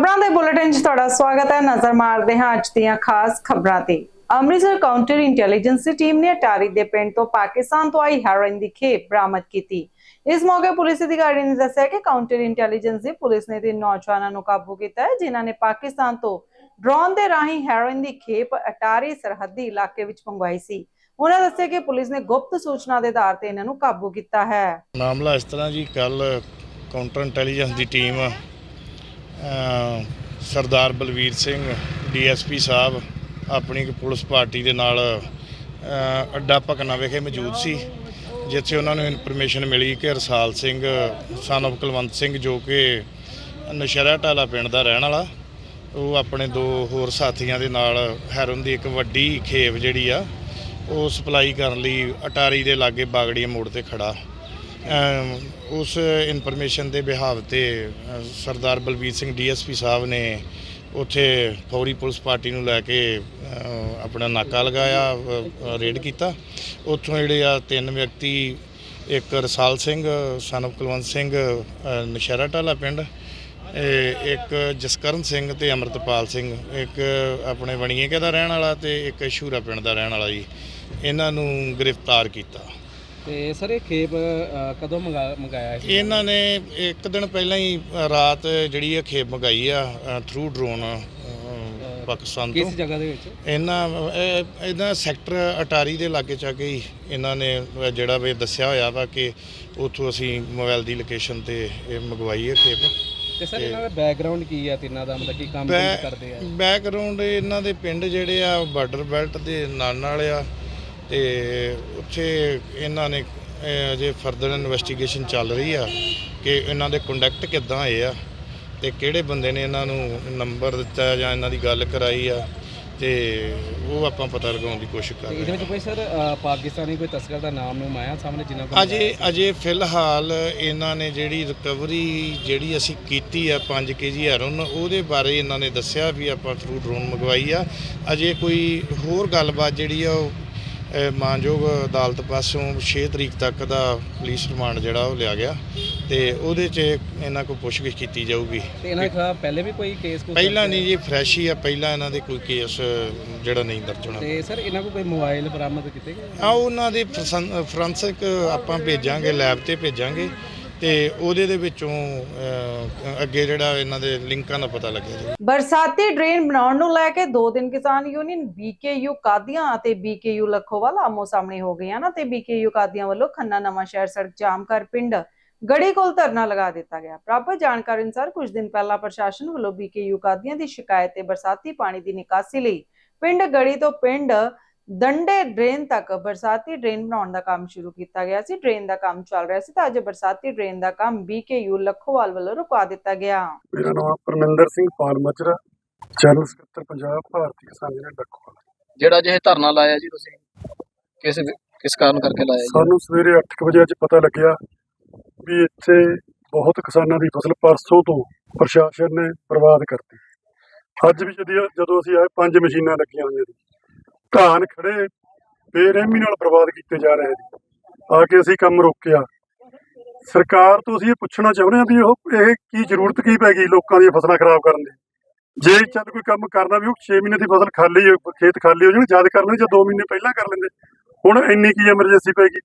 ਖਬਰਾਂ ਦੇ ਬੁਲੇਟਿਨ 'ਚ ਤੁਹਾਡਾ ਸਵਾਗਤ ਹੈ। ਨਜ਼ਰ ਮਾਰਦੇ ਹਾਂ ਅੱਜ ਦੀਆਂ ਖਾਸ ਖਬਰਾਂ ਤੇ। ਅੰਮ੍ਰਿਤਸਰ ਕਾਊਂਟਰ ਇੰਟੈਲੀਜੈਂਸ ਟੀਮ ਨੇ ਅਟਾਰੀ ਦੇ ਪਿੰਡ ਤੋਂ ਪਾਕਿਸਤਾਨ ਤੋਂ ਆਈ ਹੈਰੋਇਨ ਦੀ ਖੇਪ ਬਰਾਮਦ ਕੀਤੀ। ਇਸ ਮੌਕੇ ਪੁਲਿਸ ਅਧਿਕਾਰੀ ਨੇ ਦੱਸਿਆ ਕਿ ਕਾਊਂਟਰ ਇੰਟੈਲੀਜੈਂਸ ਦੀ ਪੁਲਿਸ ਨੇ ਤਿੰਨ ਨੌਜਵਾਨਾਂ ਨੂੰ ਕਾਬੂ ਕੀਤਾ ਹੈ, ਜਿਨ੍ਹਾਂ ਨੇ ਪਾਕਿਸਤਾਨ ਤੋਂ ਡਰੋਨ ਦੇ ਰਾਹੀਂ ਹੈਰੋਇਨ ਦੀ ਖੇਪ ਅਟਾਰੀ ਸਰਹੱਦੀ ਇਲਾਕੇ ਵਿੱਚ ਮੰਗਵਾਈ ਸੀ। ਉਹਨਾਂ ਦੱਸਿਆ ਕਿ ਪੁਲਿਸ ਨੇ ਗੁਪਤ ਸੂਚਨਾ ਦੇ ਆਧਾਰ ਤੇ ਇਹਨਾਂ ਨੂੰ ਕਾਬੂ ਕੀਤਾ ਹੈ। ਮਾਮਲਾ ਇਸ ਤਰ੍ਹਾਂ ਜੀ ਕੱਲ ਕਾਊਂਟਰ ਇੰਟੈਲੀਜੈਂਸ ਦੀ ਟੀਮ ਸਰਦਾਰ ਬਲਵੀਰ ਸਿੰਘ, ਡੀਐਸਪੀ ਸਾਹਿਬ, ਆਪਣੀ ਪੁਲਿਸ ਪਾਰਟੀ ਦੇ ਨਾਲ ਅੱਡਾ ਭਕਨਾ ਵਿਖੇ ਮੌਜੂਦ ਸੀ, ਜਿੱਥੇ ਉਹਨਾਂ ਨੂੰ ਇਨਫੋਰਮੇਸ਼ਨ ਮਿਲੀ ਕਿ ਰਸਾਲ ਸਿੰਘ ਸਨ of ਕੁਲਵੰਤ ਸਿੰਘ, ਜੋ ਕਿ ਨਸ਼ਹਿਰਾ ਢਾਲਾ ਪਿੰਡ ਦਾ ਰਹਿਣ ਵਾਲਾ, ਉਹ ਆਪਣੇ ਦੋ ਹੋਰ ਸਾਥੀਆਂ ਦੇ ਨਾਲ ਹੈਰਨ ਦੀ ਇੱਕ ਵੱਡੀ ਖੇਪ ਜਿਹੜੀ ਆ, ਉਹ ਸਪਲਾਈ ਕਰਨ ਲਈ ਅਟਾਰੀ ਦੇ ਲਾਗੇ ਬਾਗੜੀਆਂ ਮੋੜ ਤੇ ਖੜਾ। ਉਸ ਇਨਫੋਰਮੇਸ਼ਨ ਦੇ ਬਿਹਾਵ ਤੇ ਸਰਦਾਰ ਬਲਬੀਰ ਸਿੰਘ ਡੀਐਸਪੀ ਸਾਹਿਬ ਨੇ ਉੱਥੇ ਫੌਰੀ ਪੁਲਿਸ ਪਾਰਟੀ ਨੂੰ ਲੈ ਕੇ ਆਪਣਾ ਨਾਕਾ ਲਗਾਇਆ ਰੇਡ ਕੀਤਾ। ਉੱਥੋਂ ਜਿਹੜੇ ਆ ਤਿੰਨ ਵਿਅਕਤੀ, ਇੱਕ ਰਸਾਲ ਸਿੰਘ, son ਕੁਲਵੰਤ ਸਿੰਘ ਨਸ਼ਹਿਰਾ ਢਾਲਾ ਪਿੰਡ ਇੱਕ ਜਸਕਰਨ ਸਿੰਘ ਤੇ ਅਮਰਤਪਾਲ ਸਿੰਘ, ਇੱਕ ਆਪਣੇ ਵਣੀਏਕੇ ਦਾ ਰਹਿਣ ਵਾਲਾ ਤੇ ਇੱਕ ਸ਼ੂਰਾ ਪਿੰਡ ਦਾ ਰਹਿਣ ਵਾਲਾ ਜੀ। ਇਹਨਾਂ ਨੂੰ ਗ੍ਰਿਫਤਾਰ ਕੀਤਾ। ਤੇ ਸਰ ਇਹ ਖੇਪ ਅ, ਕਦੋਂ ਮੰਗਾ ਮੰਗਾਇਆ ਸੀ? ਇਹਨਾਂ ਨੇ ਇੱਕ ਦਿਨ ਪਹਿਲਾਂ ਹੀ ਅ, ਰਾਤ ਜਿਹੜੀ ਇਹ ਖੇਪ ਮੰਗਾਈ ਆ ਥਰੂ ਡਰੋਨ ਪਾਕਿਸਤਾਨ ਤੋਂ। ਕਿਸ ਜਗ੍ਹਾ ਦੇ ਵਿੱਚ? ਇਹਨਾਂ ਇਹ- ਇਹਨਾਂ ਸੈਕਟਰ ਅਟਾਰੀ ਦੇ ਲਾਗੇ ਚਾ ਕੇ ਹੀ ਇਹਨਾਂ ਨੇ ਅ, ਜਿਹੜਾ ਵੀ ਦੱਸਿਆ ਹੋਇਆ ਵਾ ਕਿ ਉੱਥੋਂ ਅਸੀਂ ਮੋਬਾਈਲ ਦੀ ਲੋਕੇਸ਼ਨ ਤੇ ਇਹ ਮੰਗਵਾਈ ਹੈ ਖੇਪ। ਤੇ ਸਰ ਇਹਨਾਂ ਦਾ ਬੈਕਗ੍ਰਾਉਂਡ ਕੀ ਆ ਤਿੰਨਾਂ ਦਾ ਮਤਲਬ ਕੀ ਕੰਮ ਕਰਦੇ ਆ? ਬੈਕਗ੍ਰਾਉਂਡ ਇਹਨਾਂ ਦੇ ਪਿੰਡ ਜਿਹੜੇ ਆ ਬਾਰਡਰ ਬੈਲਟ ਦੇ ਨਾਲ ਨਾਲ ਆ। ਤੇ ਉੱਥੇ ਇਹਨਾਂ ਨੇ ਅਜੇ ਫਰਦਰ ਇਨਵੈਸਟੀਗੇਸ਼ਨ ਚੱਲ ਰਹੀ ਆ ਕਿ ਇਹਨਾਂ ਦੇ ਕੰਡਕਟ ਕਿੱਦਾਂ ਹੋਏ ਆ ਤੇ ਕਿਹੜੇ ਬੰਦੇ ਨੇ ਇਹਨਾਂ ਨੂੰ ਨੰਬਰ ਦਿੱਤਾ ਜਾਂ ਇਹਨਾਂ ਦੀ ਗੱਲ ਕਰਾਈ ਆ ਤੇ ਉਹ ਆਪਾਂ ਪਤਾ ਲਗਾਉਣ ਦੀ ਕੋਸ਼ਿਸ਼ ਕਰ ਰਹੇ ਇਹਦੇ ਹਾਂ। ਵਿੱਚ ਕੋਈ ਸਰ ਅ, ਪਾਕਿਸਤਾਨੀ ਕੋਈ ਤਸਕਰ ਦਾ ਨਾਮ ਨੂੰ ਆਇਆ ਸਾਹਮਣੇ ਜਿਨ੍ਹਾਂ ਕੋਲ ਅਜੇ ਅਜੇ ਫਿਲਹਾਲ ਇਹਨਾਂ ਨੇ ਜਿਹੜੀ ਰਿਕਵਰੀ ਜਿਹੜੀ ਅਸੀਂ ਕੀਤੀ ਆ 5 ਕੇਜੀ ਹੈਰੋਨ ਉਹਦੇ ਬਾਰੇ ਇਹਨਾਂ ਨੇ ਦੱਸਿਆ ਵੀ ਆਪਾਂ ਥਰੂ ਡਰੋਨ ਮੰਗਵਾਈ ਆ। ਅਜੇ ਕੋਈ ਹੋਰ ਗੱਲਬਾਤ ਜਿਹੜੀ ਆ ਉਹ ਮਾਨਯੋਗ ਅਦਾਲਤ ਪਾਸੋਂ 6 ਤਰੀਕ ਤੱਕ ਦਾ ਪੁਲਿਸ ਰਿਮਾਂਡ ਜਿਹੜਾ ਉਹ ਲਿਆ ਗਿਆ ਤੇ ਉਹਦੇ 'ਚ ਇਹਨਾਂ ਕੋਲ ਪੁੱਛਗਿੱਛ ਕੀਤੀ ਜਾਊਗੀ। ਤੇ ਇਹਨਾਂ ਖਿਲਾਫ ਪਹਿਲੇ ਵੀ ਕੋਈ ਕੇਸ ਕੋਈ ਪਹਿਲਾਂ ਨਹੀਂ ਜੀ ਫਰੈਸ਼ ਹੀ ਆ ਪਹਿਲਾਂ ਇਹਨਾਂ ਦੇ ਕੋਈ ਕੇਸ ਜਿਹੜਾ ਨਹੀਂ ਦਰਜ ਹੋਣਾ। ਤੇ ਸਰ ਇਹਨਾਂ ਕੋਲ ਕੋਈ ਮੋਬਾਈਲ ਬਰਾਮਦ ਕੀਤੇ ਗਏ? ਆ ਉਹਨਾਂ ਦੇ ਫੋਰੈਂਸਿਕ ਆਪਾਂ ਭੇਜਾਂਗੇ ਲੈਬ ਤੇ ਭੇਜਾਂਗੇ। ਤੇ ਉਹਦੇ ਦੇ ਵਿੱਚੋਂ ਅੱਗੇ ਜਿਹੜਾ ਇਹਨਾਂ ਦੇ ਲਿੰਕਾਂ ਦਾ ਪਤਾ ਲੱਗਿਆ ਜੀ। ਬਰਸਾਤੀ ਡਰੇਨ ਬਣਾਉਣ ਨੂੰ ਲੈ ਕੇ ਦੋ ਦਿਨ ਕਿਸਾਨ ਯੂਨੀਅਨ, ਬੀਕੇਯੂ ਕਾਦੀਆਂ ਅਤੇ ਬੀਕੇਯੂ ਲੱਖੋਵਾਲ ਆਮੋ ਸਾਹਮਣੇ ਹੋ ਗਏ ਹਨ ਤੇ ਬੀਕੇਯੂ ਕਾਦੀਆਂ ਵੱਲੋਂ ਖੰਨਾ ਨਵਾਂ ਸ਼ਹਿਰ ਸੜਕ ਜਾਮ ਕਰ ਪਿੰਡ ਗੜੀ ਕੋਲ ਧਰਨਾ ਲਗਾ ਦਿੱਤਾ ਗਿਆ। ਪ੍ਰਾਪਤ ਜਾਣਕਾਰੀ ਅਨੁਸਾਰ ਕੁਝ ਦਿਨ ਪਹਿਲਾਂ ਪ੍ਰਸ਼ਾਸਨ ਵੱਲੋਂ ਬੀਕੇਯੂ ਕਾਦੀਆਂ ਦੀ ਸ਼ਿਕਾਇਤ ਤੇ ਬਰਸਾਤੀ ਪਾਣੀ ਦੀ ਨਿਕਾਸੀ ਲਈ ਪਿੰਡ ਗੜੀ ਤੋਂ ਪਿੰਡ ਦੰਡੇ ਡਰੇਨ ਤੱਕ ਬਰਸਾਤੀ ਡਰੇਨ ਬਣਾਉਣ ਦਾ ਕੰਮ ਸ਼ੁਰੂ ਕੀਤਾ ਗਿਆ ਸੀ ਡਰੇਨ ਦਾ ਕੰਮ ਚੱਲ ਰਿਹਾ ਸੀ ਤਾਂ ਅੱਜ ਬਰਸਾਤੀ ਡਰੇਨ ਦਾ ਕੰਮ ਬੀਕੇਯੂ ਲੱਖੋਵਾਲ ਵੱਲੋਂ ਰੁਕਵਾ ਦਿੱਤਾ ਗਿਆ। ਮੇਰਾ ਨਾਮ ਪਰਮਿੰਦਰ ਸਿੰਘ ਪਾਲ ਮਚਰਾ ਜਨਰਲ ਸਕੱਤਰ ਪੰਜਾਬ ਭਾਰਤੀ ਕਿਸਾਨ ਯੂਨੀਅਨ ਡੱਕੋਵਾਲ ਜਿਹੜਾ ਜੇ ਧਰਨਾ ਲਾਇਆ ਜੀ ਤੁਸੀਂ ਕਿਸ ਕਿਸ ਕਾਰਨ ਕਰਕੇ ਲਾਇਆ ਜੀ? ਸਾਨੂੰ ਸਵੇਰੇ 8:00 ਵਜੇ ਅੱਜ ਪਤਾ ਲੱਗਿਆ ਵੀ ਇੱਥੇ ਬਹੁਤ ਕਿਸਾਨਾਂ ਦੀ ਫਸਲ ਪਰਸੋਂ ਤੋਂ ਪ੍ਰਸ਼ਾਸਨ ਨੇ ਬਰਬਾਦ ਕਰਤੀ। ਅੱਜ ਵੀ ਜਦੋਂ ਜਦੋਂ ਅਸੀਂ ਆਏ ਪੰਜ ਮਸ਼ੀਨਾਂ ਲੱਗੀਆਂ ਹੋਈਆਂ ਸੀ। ਧਾਨ ਖੜੇ ਬੇਰਹਿਮੀ ਨਾਲ ਬਰਬਾਦ ਕੀਤੇ ਜਾ ਰਹੇ ਨੇ। ਆ ਕੇ ਅਸੀਂ ਕੰਮ ਰੋਕਿਆ। ਸਰਕਾਰ ਤੋਂ ਅਸੀਂ ਇਹ ਪੁੱਛਣਾ ਚਾਹੁੰਦੇ ਹਾਂ ਵੀ ਉਹ, ਇਹ ਕੀ ਜ਼ਰੂਰਤ ਕੀ ਪੈ ਗਈ ਲੋਕਾਂ ਦੀਆਂ ਫਸਲਾਂ ਖਰਾਬ ਕਰਨ ਦੀ? ਜੇ ਚੱਲ ਕੋਈ ਕੰਮ ਕਰਨਾ ਵੀ ਉਹ 6 ਮਹੀਨੇ ਦੀ ਫਸਲ ਖਾਲੀ ਖੇਤ ਖਾਲੀ ਹੋ ਜਾਣੀ, ਜਦ ਕਰ ਲੈਂਦੇ ਜਾਂ 2 ਮਹੀਨੇ ਪਹਿਲਾਂ ਕਰ ਲੈਂਦੇ। ਹੁਣ ਇੰਨੀ ਕੀ ਐਮਰਜੈਂਸੀ ਪੈ ਗਈ।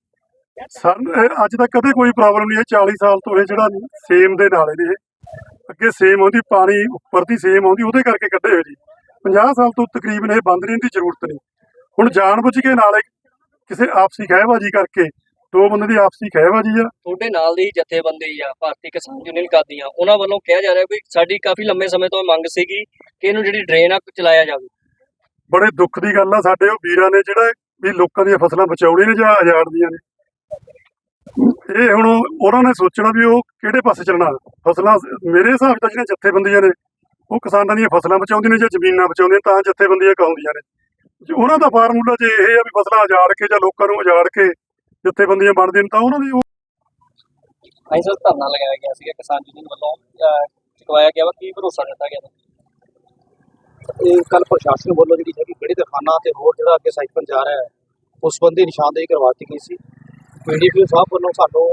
ਸਰ ਅੱਜ ਤੱਕ ਕਦੇ ਕੋਈ ਪ੍ਰੋਬਲਮ ਨਹੀਂ ਹੈ। 40 ਸਾਲ ਤੋਂ ਇਹ ਜਿਹੜਾ ਸੇਮ ਦੇ ਨਾਲ ਨੇ ਅੱਗੇ ਸੇਮ ਆਉਂਦੀ, ਪਾਣੀ ਉੱਪਰ ਦੀ ਸੇਮ ਆਉਂਦੀ, ਉਹਦੇ ਕਰਕੇ ਕੱਢੇ ਹੋਏ ਜੀ। 50 ਸਾਲ ਤੋਂ ਤਕਰੀਬਨ ਇਹ ਬੰਦ ਨਹੀਂ ਦੀ ਜ਼ਰੂਰਤ ਨਹੀਂ। ਹੁਣ ਜਾਣਬੁੱਝ ਕੇ ਨਾਲੇ ਕਿਸੇ ਆਪਸੀ ਖਹਿਬਾਜੀ ਕਰਕੇ ਦੋ ਬੰਦੇ ਦੀ ਆਪਸੀ ਖਹਿਬਾਜੀ ਆ। ਤੁਹਾਡੇ ਨਾਲ ਦੀ ਜਥੇਬੰਦੀ ਆ ਭਾਰਤੀ ਕਿਸਾਨ ਯੂਨੀਅਨ ਕਾਦੀਆਂ ਉਹਨਾਂ ਵੱਲੋਂ ਕਿਹਾ ਜਾ ਰਿਹਾ ਵੀ ਸਾਡੀ ਕਾਫੀ ਲੰਮੇ ਸਮੇਂ ਤੋਂ ਮੰਗ ਸੀਗੀ ਕਿ ਇਹਨੂੰ ਜਿਹੜੀ ਡਰੇਨ ਆ ਚਲਾਇਆ ਜਾਵੇ। ਬੜੇ ਦੁੱਖ ਦੀ ਗੱਲ ਆ ਸਾਡੇ ਉਹ ਵੀਰਾਂ ਨੇ ਜਿਹੜਾ ਵੀ ਲੋਕਾਂ ਦੀਆਂ ਫਸਲਾਂ ਬਚਾਉਣੀਆਂ ਨੇ ਜਾਂ ਉਜਾੜਦੀਆਂ ਨੇ। ਇਹ ਹੁਣ ਉਹਨਾਂ ਨੇ ਸੋਚਣਾ ਵੀ ਉਹ ਕਿਹੜੇ ਪਾਸੇ ਚੱਲਣਾ। ਫਸਲਾਂ ਮੇਰੇ ਹਿਸਾਬ ਨਾਲ ਜਿਹੜੀਆਂ ਜਥੇਬੰਦੀਆਂ ਨੇ ਉਹ ਕਿਸਾਨਾਂ ਦੀਆਂ ਫਸਲਾਂ ਬਚਾਉਂਦੀਆਂ ਨੇ ਜਾਂ ਜ਼ਮੀਨਾਂ ਬਚਾਉਂਦੀਆਂ ਤਾਂ ਜਥੇਬੰਦੀਆਂ ਕਹਾਉਂਦੀਆਂ ਨੇ। ਜੇ ਉਹਨਾਂ ਦਾ ਫਾਰਮੂਲਾ ਜੇ ਇਹ ਆ ਵੀ ਫਸਲਾਂ ਉਜਾੜ ਕੇ ਜਾਂ ਲੋਕਾਂ ਨੂੰ ਉਜਾੜ ਕੇ ਜਥੇਬੰਦੀਆਂ ਬਣਦੀਆਂ ਨੇ ਤਾਂ ਉਹਨਾਂ ਦੀ ਉਹ ਅਸੀਂ ਸਰ ਧਰਨਾ ਲਗਾਇਆ ਗਿਆ ਸੀਗਾ ਕਿਸਾਨ ਯੂਨੀਅਨ ਵੱਲੋਂ ਚੁਕਵਾਇਆ ਗਿਆ ਵਾ ਕੀ ਭਰੋਸਾ ਦਿੱਤਾ ਗਿਆ ਇਹ ਕੱਲ ਪ੍ਰਸ਼ਾਸਨ ਵੱਲੋਂ ਜਿਹੜੀ ਹੈਗੀ ਗੜੀ ਦਖਾਨਾ ਤੇ ਹੋਰ ਜਿਹੜਾ ਅੱਗੇ ਸਾਈਕਲ ਜਾ ਰਿਹਾ ਹੈ ਉਸ ਸੰਬੰਧੀ ਨਿਸ਼ਾਨਦੇਹੀ ਕਰਵਾਤੀ ਗਈ ਸੀ। ਪੀਡੀਪੀ ਸਾਹਿਬ ਵੱਲੋਂ ਸਾਨੂੰ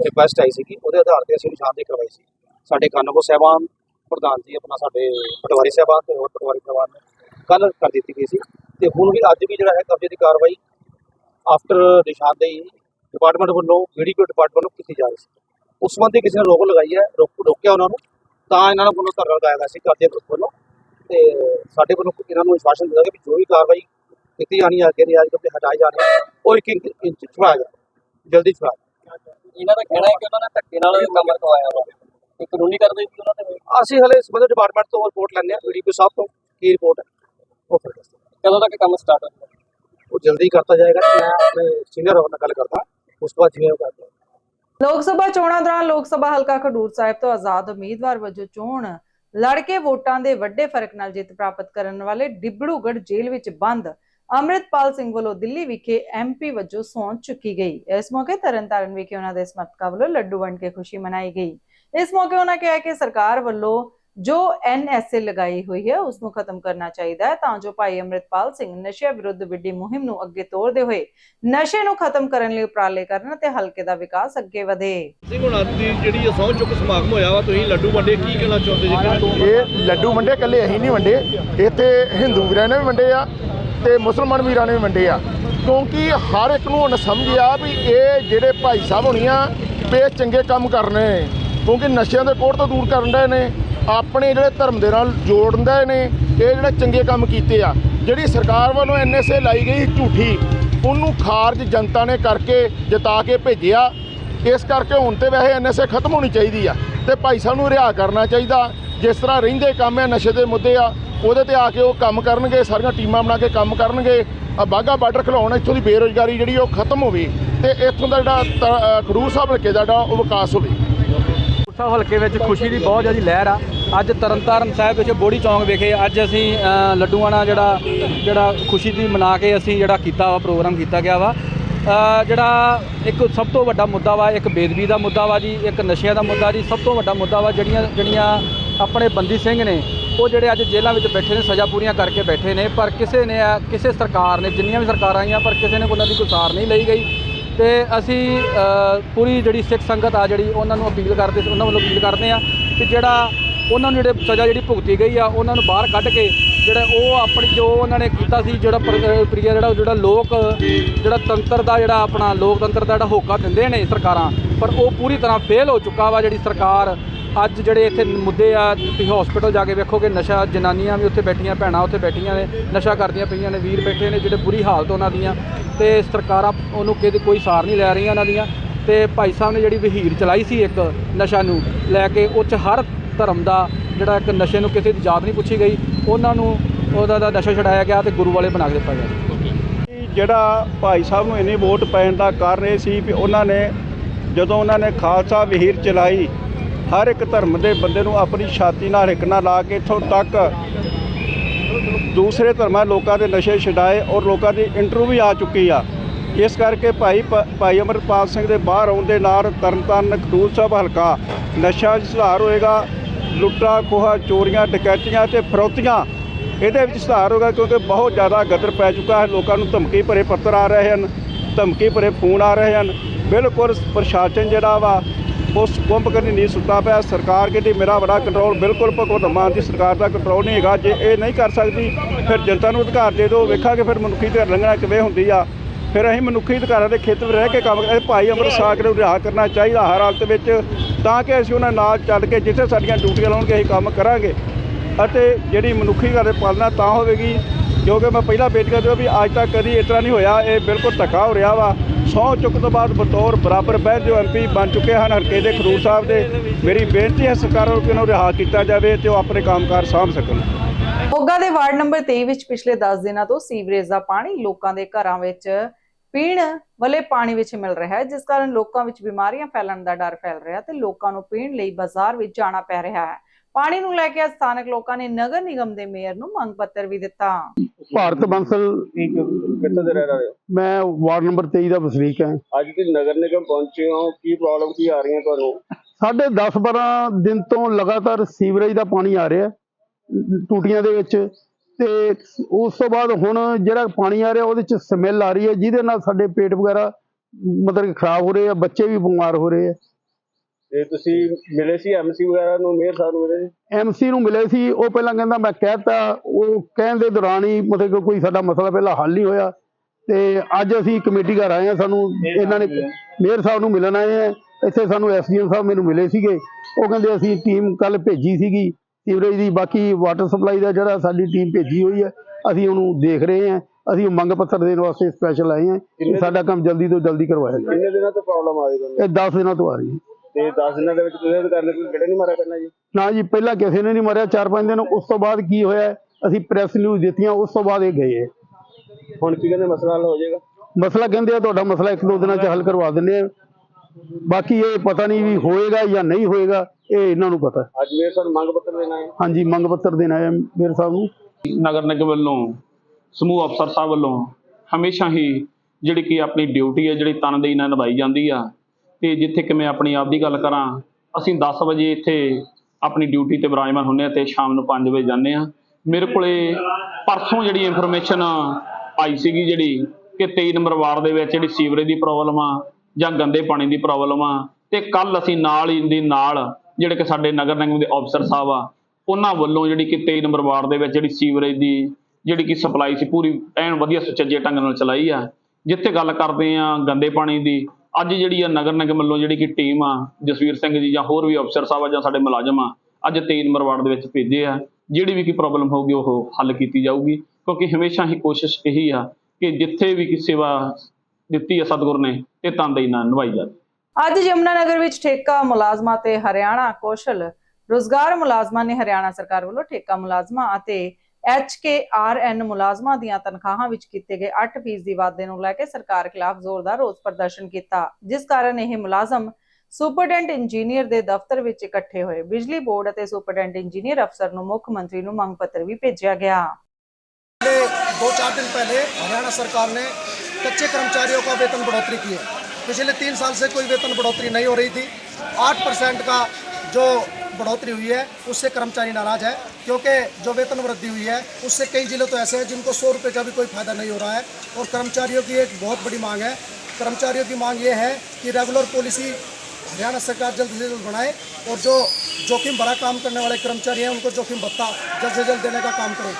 ਰਿਕੁਐਸਟ ਆਈ ਸੀਗੀ ਉਹਦੇ ਆਧਾਰ ਤੇ ਅਸੀਂ ਨਿਸ਼ਾਨਦੇਹੀ ਕਰਵਾਈ ਸੀ। ਸਾਡੇ ਕਾਨੂੰਗੋ ਸਾਹਿਬਾਨ ਪ੍ਰਧਾਨ ਜੀ ਆਪਣਾ ਸਾਡੇ ਪਟਵਾਰੀ ਸਾਹਿਬਾਨ ਤੇ ਹੋਰ ਪਟਵਾਰੀ ਸਾਹਿਬਾਨ ਨੇ ਕੱਲ ਕਰ ਦਿੱਤੀ ਗਈ ਸੀ। ਤੇ ਹੁਣ ਵੀ ਅੱਜ ਵੀ ਜਿਹੜਾ ਹੈ ਕਬਜ਼ੇ ਦੀ ਕਾਰਵਾਈ ਆਫਟਰ ਨਿਸ਼ਾਨਦੇਹੀ ਡਿਪਾਰਟਮੈਂਟ ਵੱਲੋਂ ਵੀਡੀਓ ਡਿਪਾਰਟਮੈਂਟ ਵੱਲੋਂ ਕੀਤੀ ਜਾ ਰਹੀ ਸੀ। ਉਸ ਸੰਬੰਧੀ ਕਿਸੇ ਨੇ ਰੋਕ ਲਗਾਈ ਹੈ ਰੋਕਿਆ ਉਹਨਾਂ ਨੂੰ, ਤਾਂ ਇਹਨਾਂ ਨੂੰ ਵੱਲੋਂ ਧਰਨਾ ਲਗਾਇਆ ਗਿਆ ਸੀ ਕਬਜ਼ੇ ਗਰੁੱਪ ਵੱਲੋਂ। ਤੇ ਸਾਡੇ ਵੱਲੋਂ ਇਹਨਾਂ ਨੂੰ ਵਿਸ਼ਵਾਸਨ ਦਿੱਤਾ ਗਿਆ ਜੋ ਵੀ ਕਾਰਵਾਈ ਕੀਤੀ ਜਾਣੀ ਹੈ, ਅੱਗੇ ਰਿਆਜ ਤੋਂ ਹਟਾਏ ਜਾਣੇ ਉਹ ਇੱਕ ਇੰਚ ਛੁਡਾਇਆ ਜਾਏ ਜਲਦੀ ਛੁਡਾਇਆ ਇਹਨਾਂ ਦਾ ਕਹਿਣਾ ਹੈ ਕਿ ਉਹਨਾਂ ਨੇ ਧੱਕੇ ਨਾਲ ਕੰਮ ਕਰਵਾਇਆ ਵਾ ਇਹ ਕਾਨੂੰਨੀ ਕਾਰਵਾਈ ਵੀ ਉਹਨਾਂ ਤੇ ਅਸੀਂ ਹਲੇ ਸੰਬੰਧਿਤ ਡਿਪਾਰਟਮੈਂਟ ਤੋਂ ਰਿਪੋਰਟ ਲੈਂਦੇ ਹਾਂ ਵੀਡੀਓ ਸਾਹਿਬ ਤੋਂ ਕੀ ਰਿਪੋਰਟ ਹੈ। ਉਹ ਫਿਰ ਦੱਸਦੇ ਹਾਂ। ਕਦੋਂ ਤੱਕ ਕੰਮ ਸਟਾਰਟ ਹੋਊਗਾ? ਉਹ ਜਲਦੀ ਕਰਤਾ ਜਾਏਗਾ। ਤੇ ਮੈਂ ਆਪਣੇ ਸੀਨੀਅਰ ਨਾਲ ਗੱਲ ਕਰਦਾ। ਉਸ ਤੋਂ ਬਾਅਦ ਜਿਵੇਂ ਉਹ ਕਰਦੇ ਲੋਕ ਸਭਾ ਚੋਣਾਂ ਦੌਰਾਨ ਲੋਕ ਸਭਾ ਹਲਕਾ ਖਡੂਰ ਸਾਹਿਬ ਤੋਂ ਆਜ਼ਾਦ ਉਮੀਦਵਾਰ ਵਜੋਂ ਚੋਣ ਲੜ ਕੇ ਵੋਟਾਂ ਦੇ ਵੱਡੇ ਫ਼ਰਕ ਨਾਲ ਜਿੱਤ ਪ੍ਰਾਪਤ ਕਰਨ ਵਾਲੇ ਡਿਬੜੂਗੜ੍ਹ ਜੇਲ੍ਹ ਵਿੱਚ ਬੰਦ। ਅੰਮ੍ਰਿਤਪਾਲ ਸਿੰਘ ਵੱਲੋਂ ਦਿੱਲੀ ਵਿਖੇ ਐਮਪੀ ਵਜੋਂ ਸਹੁੰ ਚੁੱਕੀ ਗਈ। ਇਸ ਮੌਕੇ ਤਰਨਤਾਰਨ ਵਿਖੇ ਉਹਨਾਂ ਦੇ ਸਮਰਥਕਾਂ ਵੱਲੋਂ ਲੱਡੂ ਵੰਡ ਕੇ ਖੁਸ਼ੀ ਮਨਾਈ ਗਈ। ਇਸ ਮੌਕੇ ਉਹਨਾਂ ਕਿਹਾ ਕਿ ਸਰਕਾਰ ਵੱਲੋਂ ਜੋ ਐਨਐਸਏ ਲਗਾਈ ਹੋਈ ਹੈ ਉਸ ਨੂੰ ਖਤਮ ਕਰਨਾ ਚਾਹੀਦਾ ਹੈ ਤਾਂ ਜੋ ਭਾਈ ਅੰਮ੍ਰਿਤਪਾਲ ਸਿੰਘ ਨਸ਼ੇ ਵਿਰੁੱਧ ਵਿੱਢੀ ਮੁਹਿੰਮ ਨੂੰ ਅੱਗੇ ਤੋਰਦੇ ਹੋਏ ਨਸ਼ੇ ਨੂੰ ਖਤਮ ਕਰਨ ਲਈ ਉਪਰਾਲੇ ਕਰਨ ਅਤੇ ਹਲਕੇ ਦਾ ਵਿਕਾਸ ਅੱਗੇ ਵਧੇ। ਸਿੰਘ ਹੁਣ ਅੱਜ ਦੀ ਜਿਹੜੀ ਸਹੁੰ ਚੁੱਕ ਸਮਾਗਮ ਹੋਇਆ ਵਾ ਤੁਸੀਂ ਲੱਡੂ ਵੰਡੇ ਕੀ ਕਹਿਣਾ ਚਾਹੁੰਦੇ ਜੀ? ਇਹ ਲੱਡੂ ਵੰਡੇ ਕੱਲੇ ਅਸੀਂ ਨਹੀਂ ਵੰਡੇ। ਇੱਥੇ ਹਿੰਦੂ ਵੀਰਾਂ ਨੇ ਵੀ ਵੰਡੇ ਆ ਤੇ ਮੁਸਲਮਾਨ ਵੀਰਾਂ ਨੇ ਵੀ ਵੰਡੇ ਆ। ਕਿਉਂਕਿ ਹਰ ਇੱਕ ਨੂੰ ਹੁਣ ਸਮਝ ਆ ਵੀ ਇਹ ਜਿਹੜੇ ਭਾਈ ਸਾਹਿਬ ਹੋਣੀਆਂ ਇਹ ਚੰਗੇ ਕੰਮ ਕਰਨੇ। ਕਿਉਂਕਿ ਨਸ਼ਿਆਂ ਦੇ ਕੋੜ ਤੋਂ ਦੂਰ ਕਰਨ ਦੇ ਨੇ, ਆਪਣੇ ਜਿਹੜੇ ਧਰਮ ਦੇ ਨਾਲ ਜੋੜਨ ਨੇ, ਇਹ ਜਿਹੜੇ ਚੰਗੇ ਕੰਮ ਕੀਤੇ ਆ, ਜਿਹੜੀ ਸਰਕਾਰ ਵੱਲੋਂ ਐਨਐਸਏ ਲਾਈ ਗਈ ਝੂਠੀ, ਉਹਨੂੰ ਖਾਰਜ ਜਨਤਾ ਨੇ ਕਰਕੇ ਜਿਤਾ ਕੇ ਭੇਜਿਆ। ਇਸ ਕਰਕੇ ਹੁਣ ਤੇ ਵੈਸੇ ਐਨਐਸਏ ਖਤਮ ਹੋਣੀ ਚਾਹੀਦੀ ਆ ਤੇ ਭਾਈ ਸਾਹਿਬ ਨੂੰ ਰਿਹਾ ਕਰਨਾ ਚਾਹੀਦਾ। ਜਿਸ ਤਰ੍ਹਾਂ ਰਹਿੰਦੇ ਕੰਮ ਆ, ਨਸ਼ੇ ਦੇ ਮੁੱਦੇ ਆ, ਉਹਦੇ ਤੇ ਆ ਕੇ ਉਹ ਕੰਮ ਕਰਨਗੇ, ਸਾਰੀਆਂ ਟੀਮਾਂ ਬਣਾ ਕੇ ਕੰਮ ਕਰਨਗੇ। ਆ ਬਾਗਾ ਬਾਰਡਰ ਖਿਲਾਉਣ, ਇੱਥੋਂ ਦੀ ਬੇਰੁਜ਼ਗਾਰੀ ਜਿਹੜੀ ਉਹ ਖਤਮ ਹੋਵੇ ਤੇ ਇੱਥੋਂ ਦਾ ਜਿਹੜਾ ਤ- ਖਡੂਰ ਸਾਹਿਬ ਹਲਕੇ ਦਾ ਜਿਹੜਾ ਉਹ ਵਿਕਾਸ ਹੋਵੇ। ਸਾਹਿਬ ਹਲਕੇ ਵਿੱਚ ਖੁਸ਼ੀ ਦੀ ਬਹੁਤ ਜ਼ਿਆਦਾ ਲਹਿਰ ਆ। ਅੱਜ ਤਰਨਤਾਰਨ ਸਾਹਿਬ ਵਿੱਚ ਬੋੜੀ ਚੌਂਕ ਵਿਖੇ ਅੱਜ ਅਸੀਂ ਅ, ਲੱਡੂਆਂ ਨਾਲ ਜਿਹੜਾ ਜਿਹੜਾ ਖੁਸ਼ੀ ਦੀ ਮਨਾ ਕੇ ਅਸੀਂ ਜਿਹੜਾ ਕੀਤਾ ਵਾ ਪ੍ਰੋਗਰਾਮ ਕੀਤਾ ਗਿਆ ਵਾ। ਜਿਹੜਾ ਇੱਕ ਸਭ ਤੋਂ ਵੱਡਾ ਮੁੱਦਾ ਵਾ ਇੱਕ ਬੇਦਬੀ ਦਾ ਮੁੱਦਾ ਵਾ ਜੀ ਇੱਕ ਨਸ਼ਿਆਂ ਦਾ ਮੁੱਦਾ ਜੀ ਸਭ ਤੋਂ ਵੱਡਾ ਮੁੱਦਾ ਵਾ ਜਿਹੜੀਆਂ ਜਿਹੜੀਆਂ ਆਪਣੇ ਬੰਦੀ ਸਿੰਘ ਨੇ ਉਹ ਜਿਹੜੇ ਅੱਜ ਜੇਲ੍ਹਾਂ ਵਿੱਚ ਬੈਠੇ ਨੇ ਸਜ਼ਾ ਪੂਰੀਆਂ ਕਰਕੇ ਬੈਠੇ ਨੇ ਪਰ ਕਿਸੇ ਨੇ ਕਿਸੇ ਸਰਕਾਰ ਨੇ ਜਿੰਨੀਆਂ ਵੀ ਸਰਕਾਰਾਂ ਆਈਆਂ ਪਰ ਕਿਸੇ ਨੇ ਉਹਨਾਂ ਦੀ ਕੋਈ ਸਾਰ ਨਹੀਂ ਲਈ ਗਈ। ਤੇ ਅਸੀਂ ਪੂਰੀ ਜਿਹੜੀ ਸਿੱਖ ਸੰਗਤ ਆ ਜਿਹੜੀ ਉਹਨਾਂ ਨੂੰ ਅਪੀਲ ਕਰਦੇ ਉਹਨਾਂ ਵੱਲੋਂ ਅਪੀਲ ਕਰਦੇ ਆ ਕਿ ਜਿਹੜਾ ਉਹਨਾਂ ਨੂੰ ਜਿਹੜੇ ਸਜ਼ਾ ਜਿਹੜੀ ਭੁਗਤੀ ਗਈ ਆ, ਉਹਨਾਂ ਨੂੰ ਬਾਹਰ ਕੱਢ ਕੇ ਜਿਹੜਾ ਉਹ ਆਪਣੀ ਜੋ ਉਹਨਾਂ ਨੇ ਕੀਤਾ ਸੀ ਜਿਹੜਾ ਪ੍ਰਕਿਰਿਆ ਅ, ਪ੍ਰਿਆ ਜਿਹੜਾ ਜਿਹੜਾ ਲੋਕ ਜਿਹੜਾ ਤੰਤਰ ਦਾ ਜਿਹੜਾ ਆਪਣਾ ਲੋਕਤੰਤਰ ਦਾ ਜਿਹੜਾ ਹੋਕਾ ਦਿੰਦੇ ਨੇ ਸਰਕਾਰਾਂ ਪਰ ਉਹ ਪੂਰੀ ਤਰ੍ਹਾਂ ਫੇਲ ਹੋ ਚੁੱਕਾ ਵਾ ਜਿਹੜੀ ਸਰਕਾਰ ਅੱਜ ਜਿਹੜੇ ਇੱਥੇ ਮੁੱਦੇ ਆ ਤੁਸੀਂ ਹਸਪੀਟਲ ਜਾ ਕੇ ਵੇਖੋਗੇ ਨਸ਼ਾ ਜਨਾਨੀਆਂ ਵੀ ਉੱਥੇ ਬੈਠੀਆਂ ਭੈਣਾਂ ਉੱਥੇ ਬੈਠੀਆਂ ਨੇ ਨਸ਼ਾ ਕਰਦੀਆਂ ਪਈਆਂ ਨੇ ਵੀਰ ਬੈਠੇ ਨੇ ਜਿਹੜੇ ਬੁਰੀ ਹਾਲਤ ਉਹਨਾਂ ਦੀਆਂ ਤੇ ਸਰਕਾਰਾਂ ਉਹਨੂੰ ਕਿਤੇ ਕੋਈ ਸਾਰ ਨਹੀਂ ਲੈ ਰਹੀਆਂ ਉਹਨਾਂ ਦੀਆਂ ਤੇ ਭਾਈ ਸਾਹਿਬ ਨੇ ਜਿਹੜੀ ਵਹੀਰ ਚਲਾਈ ਸੀ ਇੱਕ ਨਸ਼ਾ ਨੂੰ ਲੈ ਕੇ ਉਹ 'ਚ ਹਰ ਧਰਮ ਦਾ ਜਿਹੜਾ ਇੱਕ ਨਸ਼ੇ ਨੂੰ ਕਿਸੇ ਦੀ ਜਾਤ ਨਹੀਂ ਪੁੱਛੀ ਗਈ, ਉਹਨਾਂ ਨੂੰ ਉਹਦਾ ਦਾ ਨਸ਼ਾ ਛਡਾਇਆ ਗਿਆ ਤੇ ਗੁਰੂ ਵਾਲੇ ਬਣਾ ਕੇ ਦਿੱਤਾ ਗਿਆ ਜਿਹੜਾ ਭਾਈ ਸਾਹਿਬ ਨੂੰ ਇੰਨੀ ਵੋਟ ਪੈਣ ਦਾ ਕਾਰਨ ਇਹ ਸੀ ਵੀ ਉਹਨਾਂ ਨੇ, ਜਦੋਂ ਉਹਨਾਂ ਨੇ ਖਾਲਸਾ ਵਹੀਰ ਚਲਾਈ, ਹਰ ਇੱਕ ਧਰਮ ਦੇ ਬੰਦੇ ਨੂੰ ਆਪਣੀ ਛਾਤੀ ਨਾਲ ਹਿੱਕ ਨਾਲ ਲਾ ਕੇ ਇੱਥੋਂ ਤੱਕ ਦੂਸਰੇ ਧਰਮਾਂ ਲੋਕਾਂ ਦੇ ਨਸ਼ੇ ਛਡਾਏ ਔਰ ਲੋਕਾਂ ਦੀ ਇੰਟਰਵਿਊ ਵੀ ਆ ਚੁੱਕੀ ਆ। ਇਸ ਕਰਕੇ ਭਾਈ ਪ- ਭਾਈ ਅਮਰਪਾਲ ਸਿੰਘ ਦੇ ਬਾਹਰ ਆਉਣ ਦੇ ਨਾਲ ਤਰਨਤਾਰਨ ਖਡੂਰ ਸਾਹਿਬ ਹਲਕਾ ਨਸ਼ਾ 'ਚ ਸੁਧਾਰ ਹੋਏਗਾ। ਲੁੱਟਾਂ, ਖੋਹਾ, ਚੋਰੀਆਂ, ਡਕੈਤੀਆਂ ਤੇ ਫਰੋਤੀਆਂ। ਇਹਦੇ ਵਿੱਚ ਸੁਧਾਰ ਹੋਗਾ ਕਿਉਂਕਿ ਬਹੁਤ ਜ਼ਿਆਦਾ ਗਦਰ ਪੈ ਚੁੱਕਾ ਹੈ। ਲੋਕਾਂ ਨੂੰ ਧਮਕੀ ਭਰੇ ਪੱਤਰ ਆ ਰਹੇ ਹਨ, ਧਮਕੀ ਭਰੇ ਫੋਨ ਆ ਰਹੇ ਹਨ। ਬਿਲਕੁਲ ਪ੍ਰਸ਼ਾਸਨ ਜਿਹੜਾ ਵਾ, ਉਸ ਕੁੰਭ ਕਰਨੀ ਨਹੀਂ ਸੁੱਤਾ ਪਿਆ। ਸਰਕਾਰ ਕਹਿੰਦੀ, ਮੇਰਾ ਬੜਾ ਕੰਟਰੋਲ ਬਿਲਕੁਲ ਭਗਵੰਤ ਮਾਨ ਦੀ ਸਰਕਾਰ ਦਾ ਕੰਟਰੋਲ ਨਹੀਂ ਹੈਗਾ। ਜੇ ਇਹ ਨਹੀਂ ਕਰ ਸਕਦੀ, ਫਿਰ ਜਨਤਾ ਨੂੰ ਅਧਿਕਾਰ ਦੇ ਦਿਓ। ਵੇਖਾਂਗੇ ਫਿਰ ਮਨੁੱਖੀ ਅਧਿਕਾਰ ਲੰਘਣਾ ਕਿਵੇਂ ਹੁੰਦੀ ਆ। ਫਿਰ ਅਸੀਂ ਮਨੁੱਖੀ ਅਧਿਕਾਰਾਂ ਦੇ ਖੇਤਰ ਵਿੱਚ ਰਹਿ ਕੇ ਕੰਮ ਕਰਾਂਗੇ। ਭਾਈ ਅਮਰ ਸਾਗਰ ਨੂੰ ਰਿਹਾ ਕਰਨਾ ਚਾਹੀਦਾ ਹਰ ਹਾਲਤ ਵਿੱਚ, ਤਾਂ ਕਿ ਅਸੀਂ ਉਹਨਾਂ ਨਾਲ ਚੱਲ ਕੇ ਜਿੱਥੇ ਸਾਡੀਆਂ ਡਿਊਟੀਆਂ ਲਾਉਣਗੇ, ਅਸੀਂ ਕੰਮ ਕਰਾਂਗੇ। ਅਤੇ ਜਿਹੜੀ ਮਨੁੱਖੀ ਅਧਿਕਾਰ ਪਾਲਣਾ ਤਾਂ ਹੋਵੇਗੀ, ਕਿਉਂਕਿ ਮੈਂ ਪਹਿਲਾਂ ਬੇਨਤੀ ਕਰਦਾ ਵੀ ਅੱਜ ਤੱਕ ਕਦੀ ਇਸ ਤਰ੍ਹਾਂ ਨਹੀਂ ਹੋਇਆ। ਇਹ ਬਿਲਕੁਲ ਧੱਕਾ ਹੋ ਰਿਹਾ ਵਾ। ਸੌ ਚੁੱਕ ਤੋਂ ਬਾਅਦ ਬਤੌਰ ਬਰਾਬਰ ਬਹਿ ਜੋ ਐਮਪੀ ਬਣ ਚੁੱਕੇ ਹਨ, ਹਲਕੇ ਦੇ ਖਰੂਰ ਸਾਹਿਬ ਦੇ। ਮੇਰੀ ਬੇਨਤੀ ਹੈ ਸਰਕਾਰ ਨੂੰ ਕਿ ਉਹਨੂੰ ਰਿਹਾ ਕੀਤਾ ਜਾਵੇ ਤੇ ਉਹ ਆਪਣੇ ਕੰਮਕਾਰ ਸਾਂਭ ਸਕਣ। ਮੋਗਾ ਦੇ ਵਾਰਡ ਨੰਬਰ 23 ਵਿੱਚ ਪਿਛਲੇ 10 ਦਿਨਾਂ ਤੋਂ ਸੀਵਰੇਜ ਦਾ ਪਾਣੀ ਲੋਕਾਂ ਦੇ ਘਰਾਂ ਵਿੱਚ ਪੀਣ ਵਾਲੇ ਪਾਣੀ ਵਿੱਚ ਮਿਲ ਰਿਹਾ ਹੈ ਜਿਸ ਕਾਰਨ ਲੋਕਾਂ ਵਿੱਚ ਬਿਮਾਰੀਆਂ ਫੈਲਣ ਦਾ ਡਰ ਫੈਲ ਰਿਹਾ ਤੇ ਲੋਕਾਂ ਨੂੰ ਪੀਣ ਲਈ ਬਾਜ਼ਾਰ ਵਿੱਚ ਜਾਣਾ ਪੈ ਰਿਹਾ ਹੈ। ਪਾਣੀ ਨੂੰ ਲੈ ਕੇ ਸਥਾਨਕ ਲੋਕਾਂ ਨੇ ਨਗਰ ਨਿਗਮ ਦੇ ਮੇਅਰ ਨੂੰ ਮੰਗ ਪੱਤਰ ਵੀ ਦਿੱਤਾ। ਭਾਰਤ ਬੰਸਲ ਕਿੱਥੇ ਦੇ ਰਹਿ ਰਹੇ ਹੋ? ਮੈਂ ਵਾਰਡ ਨੰਬਰ 23 ਦਾ ਵਸਨੀਕ ਹਾਂ। ਅੱਜ ਤੁਸੀਂ ਨਗਰ ਨਿਗਮ ਪਹੁੰਚੇ ਹੋ ਕੀ ਪ੍ਰੋਬਲਮ ਕੀ ਆ ਰਹੀਆਂ ਤੁਹਾਨੂੰ? ਸਾਡੇ 10-12 ਦਿਨ ਤੋਂ ਲਗਾਤਾਰ ਸੀਵਰੇਜ ਦਾ ਪਾਣੀ ਆ ਰਿਹਾ ਟੂਟੀਆਂ ਦੇ ਵਿੱਚ। ਤੇ ਉਸ ਤੋਂ ਬਾਅਦ ਹੁਣ ਜਿਹੜਾ ਪਾਣੀ ਆ ਰਿਹਾ ਉਹਦੇ ਚ ਸਮੈਲ ਆ ਰਹੀ ਹੈ ਜਿਹਦੇ ਨਾਲ ਸਾਡੇ ਪੇਟ ਵਗੈਰਾ ਮਤਲਬ ਕਿ ਖਰਾਬ ਹੋ ਰਹੇ ਆ ਬੱਚੇ ਵੀ ਬਿਮਾਰ ਹੋ ਰਹੇ ਆ। ਤੇ ਤੁਸੀਂ ਮਿਲੇ ਸੀ ਐਮਸੀ ਵਗੈਰਾ ਨੂੰ ਮੇਅਰ ਸਾਹਿਬ ਨੂੰ ਮਿਲੇ ਐਮਸੀ ਨੂੰ ਮਿਲੇ ਸੀ ਉਹ ਪਹਿਲਾਂ ਕਹਿੰਦਾ ਮੈਂ ਕਹਿਤਾ ਉਹ ਕਹਿਣ ਦੇ ਦੌਰਾਨ ਹੀ ਮਤਲਬ ਕਿ ਕੋਈ ਸਾਡਾ ਮਸਲਾ ਪਹਿਲਾਂ ਹੱਲ ਨਹੀਂ ਹੋਇਆ। ਤੇ ਅੱਜ ਅਸੀਂ ਕਮੇਟੀ ਘਰ ਆਏ ਆ ਸਾਨੂੰ ਇਹਨਾਂ ਨੇ ਮੇਅਰ ਸਾਹਿਬ ਨੂੰ ਮਿਲਣ ਆਏ ਆ ਇੱਥੇ ਸਾਨੂੰ ਐਸਡੀਐਮ ਸਾਹਿਬ ਮੈਨੂੰ ਮਿਲੇ ਸੀਗੇ। ਉਹ ਕਹਿੰਦੇ ਅਸੀਂ ਟੀਮ ਕੱਲ ਭੇਜੀ ਸੀਗੀ। ਸੀਵਰੇਜ ਦੀ ਬਾਕੀ ਵਾਟਰ ਸਪਲਾਈ ਦਾ ਜਿਹੜਾ ਸਾਡੀ ਟੀਮ ਭੇਜੀ ਹੋਈ ਹੈ ਅਸੀਂ ਉਹਨੂੰ ਦੇਖ ਰਹੇ ਹਾਂ। ਅਸੀਂ ਉਹ ਮੰਗ ਪੱਤਰ ਦੇਣ ਵਾਸਤੇ ਸਪੈਸ਼ਲ ਆਏ ਹਾਂ। ਕਿ ਸਾਡਾ ਕੰਮ ਜਲਦੀ ਤੋਂ ਜਲਦੀ ਕਰਵਾਇਆ ਜਾਵੇ। ਕਿੰਨੇ ਦਿਨਾਂ ਤੋਂ ਪ੍ਰੋਬਲਮ ਆ ਰਹੀ ਤੁਹਾਨੂੰ? ਇਹ 10 ਦਿਨਾਂ ਤੋਂ ਆ ਰਹੀ ਹੈ। ਤੇ 10 ਦਿਨਾਂ ਦੇ ਵਿੱਚ ਤੁਸੀਂ ਅਧਿਕਾਰੀ ਨੇ ਕੋਈ ਗੇੜਾ ਨਹੀਂ ਮਾਰਿਆ ਕਰਨਾ ਜੀ? ਨਾ ਜੀ ਪਹਿਲਾਂ ਕਿਸੇ ਨੇ ਨਹੀਂ ਮਾਰਿਆ। ਚਾਰ ਪੰਜ ਦਿਨ ਉਸ ਤੋਂ ਬਾਅਦ ਕੀ ਹੋਇਆ? ਅਸੀਂ ਪ੍ਰੈਸ ਨਿਊਜ਼ ਦਿੱਤੀਆਂ ਉਸ ਤੋਂ ਬਾਅਦ ਇਹ ਗਏ ਹੈ। ਹੁਣ ਕੀ ਕਹਿੰਦੇ ਮਸਲਾ ਹੱਲ ਹੋ ਜਾਏਗਾ? ਮਸਲਾ ਕਹਿੰਦੇ ਆ ਤੁਹਾਡਾ ਮਸਲਾ ਇੱਕ ਦੋ ਦਿਨਾਂ 'ਚ ਹੱਲ ਕਰਵਾ ਦਿੰਦੇ ਆ। ਬਾਕੀ ਇਹ ਪਤਾ ਨਹੀਂ ਵੀ ਹੋਏਗਾ ਜਾਂ ਨਹੀਂ ਹੋਏਗਾ ਇਹ ਇਹਨਾਂ ਨੂੰ ਪਤਾ। ਅੱਜ ਮੇਅਰ ਸਾਹਿਬ ਨੂੰ ਮੰਗ ਪੱਤਰ ਦੇਣਾ ਹੈ ਹਾਂਜੀ ਮੰਗ ਪੱਤਰ ਦੇਣਾ ਹੈ ਮੇਰੇ ਸਾਹਿਬ ਨੂੰ। ਨਗਰ ਨਿਗਮ ਵੱਲੋਂ ਸਮੂਹ ਅਫਸਰ ਸਾਹਿਬ ਵੱਲੋਂ ਹਮੇਸ਼ਾ ਹੀ ਜਿਹੜੀ ਕਿ ਆਪਣੀ ਡਿਊਟੀ ਹੈ ਜਿਹੜੀ ਤਨਦੇਹੀ ਨਾਲ ਨਿਭਾਈ ਜਾਂਦੀ ਆ ਤੇ ਜਿੱਥੇ ਕਿ ਮੈਂ ਆਪਣੀ ਆਪ ਦੀ ਗੱਲ ਕਰਾਂ ਅਸੀਂ 10 ਵਜੇ ਇੱਥੇ ਆਪਣੀ ਡਿਊਟੀ ਤੇ ਬਰਾਜਮਾਨ ਹੁੰਨੇ ਆ ਤੇ ਸ਼ਾਮ ਨੂੰ 5 ਵਜੇ ਜਾਂਦੇ ਆ। ਮੇਰੇ ਕੋਲੇ ਪਰਸੋਂ ਜਿਹੜੀ ਇਨਫੋਰਮੇਸ਼ਨ ਆਈ ਸੀਗੀ ਜਿਹੜੀ ਕਿ 23 ਨੰਬਰ ਵਾਰਡ ਦੇ ਵਿੱਚ ਜਿਹੜੀ ਸੀਵਰੇਜ ਦੀ ਪ੍ਰੋਬਲਮ ਆ ਜਾਂ ਗੰਦੇ ਪਾਣੀ ਦੀ ਪ੍ਰੋਬਲਮ ਆ, ਤੇ ਕੱਲ ਅਸੀਂ ਨਾਲ ਹੀ ਦੀ ਨਾਲ ਜਿਹੜੇ ਕਿ ਸਾਡੇ ਨਗਰ ਨਿਗਮ ਦੇ ਅਫਸਰ ਸਾਹਿਬ ਆ, ਉਹਨਾਂ ਵੱਲੋਂ ਜਿਹੜੀ ਕਿ 23 ਨੰਬਰ ਵਾਰਡ ਦੇ ਵਿੱਚ ਜਿਹੜੀ ਸੀਵਰੇਜ ਦੀ ਜਿਹੜੀ ਕਿ ਸਪਲਾਈ ਸੀ, ਪੂਰੀ ਐਨ ਵਧੀਆ ਸੁਚੱਜੇ ਢੰਗ ਨਾਲ ਚਲਾਈ ਆ। ਜਿੱਥੇ ਗੱਲ ਕਰਦੇ ਆ ਗੰਦੇ ਪਾਣੀ ਦੀ, ਅੱਜ ਜਿਹੜੀ ਆ ਨਗਰ ਨਿਗਮ ਵੱਲੋਂ ਜਿਹੜੀ ਕਿ ਟੀਮ ਆ, ਜਸਵੀਰ ਸਿੰਘ ਜੀ ਜਾਂ ਹੋਰ ਵੀ ਅਫਸਰ ਸਾਹਿਬ ਆ ਜਾਂ ਸਾਡੇ ਮੁਲਾਜ਼ਮ ਆ, ਅੱਜ 23 ਨੰਬਰ ਵਾਰਡ ਦੇ ਵਿੱਚ ਭੇਜੇ ਆ। ਜਿਹੜੀ ਵੀ ਕੀ ਪ੍ਰੋਬਲਮ ਹੋਊਗੀ ਉਹ ਹੱਲ ਕੀਤੀ ਜਾਊਗੀ, ਕਿਉਂਕਿ ਹਮੇਸ਼ਾ ਹੀ ਕੋਸ਼ਿਸ਼ ਇਹੀ ਆ ਕਿ ਜਿੱਥੇ ਵੀ ਕਿਸੇ ਸੇਵਾ ਦਿੱਤੀ ਹੈ ਸਤਗੁਰ ਨੇ ਤੇ ਤਨਦੇਹੀ ਨਾਲ ਨਿਭਾਈ ਜਾਵੇ ਅੱਜ ਜਮਨਾ ਨਗਰ ਵਿੱਚ ਠੇਕਾ ਮੁਲਾਜ਼ਮਾਂ ਤੇ ਹਰਿਆਣਾ ਕੌਸ਼ਲ ਰੋਜ਼ਗਾਰ ਮੁਲਾਜ਼ਮਾਂ ਨੇ ਹਰਿਆਣਾ ਸਰਕਾਰ ਵੱਲੋਂ ਠੇਕਾ ਮੁਲਾਜ਼ਮਾਂ ਅਤੇ ਐਚਕੇਆਰਐਨ ਮੁਲਾਜ਼ਮਾਂ ਦੀਆਂ ਤਨਖਾਹਾਂ ਵਿੱਚ ਕੀਤੇ ਗਏ 8% ਦੀ ਵਾਧੇ ਨੂੰ ਲੈ ਕੇ ਸਰਕਾਰ ਖਿਲਾਫ ਜ਼ੋਰਦਾਰ ਰੋਸ ਪ੍ਰਦਰਸ਼ਨ ਕੀਤਾ। ਜਿਸ ਕਾਰਨ ਇਹ ਮੁਲਾਜ਼ਮ ਸੁਪਰਡੈਂਟ ਇੰਜੀਨੀਅਰ ਦੇ ਦਫ਼ਤਰ ਵਿੱਚ ਇਕੱਠੇ ਹੋਏ। ਬਿਜਲੀ ਬੋਰਡ ਅਤੇ ਸੁਪਰਡੈਂਟ ਇੰਜੀਨੀਅਰ ਅਫਸਰ ਨੂੰ ਮੁੱਖ ਮੰਤਰੀ ਨੂੰ ਮੰਗ ਪੱਤਰ ਵੀ ਭੇਜਿਆ ਗਿਆ। ਦੋ ਚਾਰ ਦਿਨ ਪਹਿਲੇ ਹਰਿਆਣਾ ਸਰਕਾਰ ਨੇ कच्चे कर्मचारियों का वेतन बढ़ोतरी की है। पिछले तीन साल से कोई वेतन बढ़ोतरी नहीं हो रही थी। आठ परसेंट का जो बढ़ोतरी हुई है, उससे कर्मचारी नाराज़ है, क्योंकि जो वेतन वृद्धि हुई है, उससे कई ज़िले तो ऐसे हैं जिनको सौ रुपये का भी कोई फ़ायदा नहीं हो रहा है। और कर्मचारियों की एक बहुत बड़ी मांग है। कर्मचारियों की मांग ये है कि रेगुलर पॉलिसी हरियाणा सरकार जल्द से जल्द बनाए और जो जोखिम भरा काम करने वाले कर्मचारी हैं, उनको जोखिम भत्ता जल्द से जल्द देने का काम करें।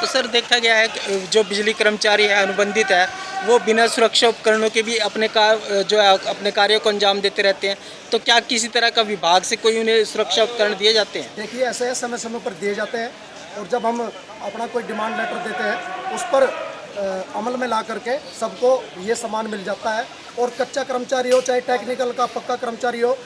तो सर, देखा गया है कि जो बिजली कर्मचारी है, अनुबंधित है वो बिना सुरक्षा उपकरणों के भी अपने कार जो है, अपने कार्यों को अंजाम देते रहते हैं। तो क्या किसी तरह का विभाग से कोई उन्हें सुरक्षा उपकरण दिए जाते हैं? देखिए, ऐसे समय समय पर दिए जाते हैं और जब हम अपना कोई डिमांड लेटर देते हैं, उस पर अमल में ला करके सबको ये सामान मिल जाता है। और कच्चा कर्मचारी हो, चाहे टेक्निकल का, पक्का कर्मचारी हो,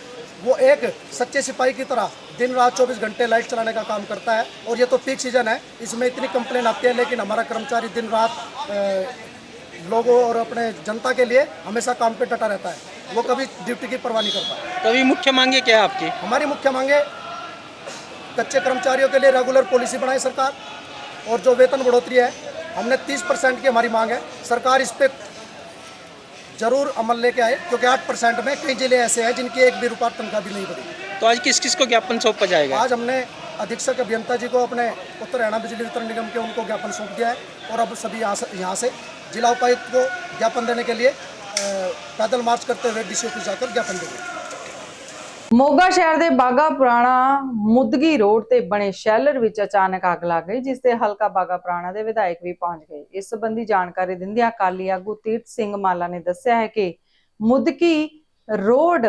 वो एक सच्चे सिपाही की तरह दिन रात 24 घंटे लाइट चलाने का काम करता है। और ये तो पीक सीज़न है, इसमें इतनी कंप्लेन आती है, लेकिन हमारा कर्मचारी दिन रात लोगों और अपने जनता के लिए हमेशा काम पे डटा रहता है। वो कभी ड्यूटी की परवाह नहीं करता तो अभी मुख्य मांगे क्या है आपकी? हमारी मुख्य मांगे कच्चे कर्मचारियों के लिए रेगुलर पॉलिसी बनाए सरकार और जो वेतन बढ़ोतरी है हमने 30 परसेंट की हमारी मांग है। सरकार इस पर ज़रूर अमल लेके आए क्योंकि 8 परसेंट में कई ज़िले ऐसे हैं जिनकी एक भी रुपया तनख्वाह भी नहीं बढ़ी तो आज किस किस को ज्ञापन सौंपा जाएगा? आज हमने अधीक्षक अभियंता जी को अपने उत्तर हरियाणा बिजली वितरण निगम के उनको ज्ञापन सौंप दिया है और अब सभी यहाँ से यहाँ से जिला उपायुक्त को ज्ञापन देने के लिए अ, पैदल मार्च करते हुए डी ऑफिस जाकर ज्ञापन देंगे ਮੋਗਾ ਸ਼ਹਿਰ ਦੇ ਬਾਗਾ ਪੁਰਾਣਾ ਮੁਦਗੀ ਰੋਡ ਤੇ ਬਣੇ ਸ਼ੈਲਰ ਵਿੱਚ ਅਚਾਨਕ ਅੱਗ ਲੱਗ ਗਈ ਜਿਸ ਤੇ ਹਲਕਾ ਬਾਗਾ ਪੁਰਾਣਾ ਦੇ ਵਿਧਾਇਕ ਵੀ ਪਹੁੰਚ ਗਏ ਇਸ ਸੰਬੰਧੀ ਜਾਣਕਾਰੀ ਦਿੰਦਿਆਂ ਅਕਾਲੀ ਆਗੂ ਤੀਰਥ ਸਿੰਘ ਮਾਲਾ ਨੇ ਦੱਸਿਆ ਹੈ ਕਿ ਮੁਦਕੀ ਰੋਡ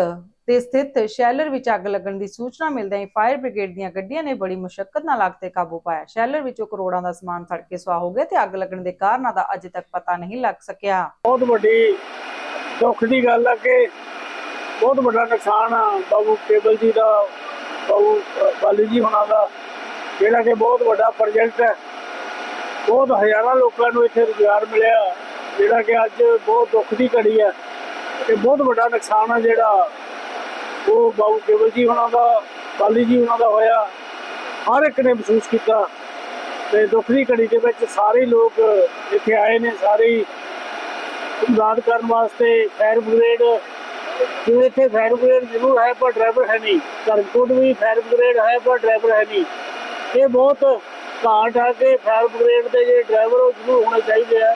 ਤੇ ਸਥਿਤ ਸ਼ੈਲਰ ਵਿੱਚ ਅੱਗ ਲੱਗਣ ਦੀ ਸੂਚਨਾ ਮਿਲਦਿਆਂ ਹੀ ਫਾਇਰ ਬ੍ਰਿਗੇਡ ਦੀਆਂ ਗੱਡੀਆਂ ਨੇ ਬੜੀ ਮੁਸ਼ਕਲ ਨਾਲ ਅੱਗ ਤੇ ਕਾਬੂ ਪਾਇਆ। ਸ਼ੈਲਰ ਵਿੱਚੋਂ ਕਰੋੜਾਂ ਦਾ ਸਮਾਨ ਸੜ ਕੇ ਸੁਆਹ ਹੋ ਗਿਆ ਤੇ ਅੱਗ ਲੱਗਣ ਦੇ ਕਾਰਨਾਂ ਦਾ ਅਜੇ ਤੱਕ ਪਤਾ ਨਹੀਂ ਲੱਗ ਸਕਿਆ। ਬਹੁਤ ਵੱਡੀ ਦੁੱਖ ਦੀ ਗੱਲ ਆ ਕਿ ਬਹੁਤ ਵੱਡਾ ਨੁਕਸਾਨ ਆ ਬਾਬੂ ਕੇਬਲ ਜੀ ਦਾ, ਬਾਬੂ ਬਾਲੀ ਜੀ ਹੁਣਾਂ ਦਾ, ਜਿਹੜਾ ਕਿ ਬਹੁਤ ਵੱਡਾ ਪ੍ਰੋਜੈਕਟ ਹੈ। ਬਹੁਤ ਹਜ਼ਾਰਾਂ ਲੋਕਾਂ ਨੂੰ ਇੱਥੇ ਰੁਜ਼ਗਾਰ ਮਿਲਿਆ, ਜਿਹੜਾ ਕਿ ਅੱਜ ਬਹੁਤ ਦੁੱਖ ਦੀ ਘੜੀ ਹੈ। ਤੇ ਬਹੁਤ ਵੱਡਾ ਨੁਕਸਾਨ ਆ ਜਿਹੜਾ ਉਹ ਬਾਬੂ ਕੇਵਲ ਜੀ ਉਹਨਾਂ ਦਾ, ਬਾਲੀ ਜੀ ਉਹਨਾਂ ਦਾ ਹੋਇਆ। ਹਰ ਇੱਕ ਨੇ ਮਹਿਸੂਸ ਕੀਤਾ। ਤੇ ਦੁੱਖ ਦੀ ਘੜੀ ਦੇ ਵਿੱਚ ਸਾਰੇ ਲੋਕ ਇੱਥੇ ਆਏ ਨੇ, ਸਾਰੇ ਹੀ ਕਰਨ ਵਾਸਤੇ ਫਾਇਰ ਬ੍ਰਿਗੇਡ ਜਿਵੇਂ ਇੱਥੇ ਫਾਇਰ ਬ੍ਰਿਗੇਡ ਜ਼ਰੂਰ ਹੈ, ਪਰ ਡਰਾਈਵਰ ਹੈ ਨਹੀਂ। ਧਰਮਕੋਟ ਵੀ ਫਾਇਰ ਬ੍ਰਿਗੇਡ ਹੈ, ਪਰ ਡਰਾਈਵਰ ਹੈ ਨਹੀਂ। ਇਹ ਬਹੁਤ ਘਾਟ ਹੈ ਕਿ ਫਾਇਰ ਬ੍ਰਿਗੇਡ ਦੇ ਜਿਹੜੇ ਡਰਾਈਵਰ ਉਹ ਜ਼ਰੂਰ ਹੋਣੇ ਚਾਹੀਦੇ ਆ।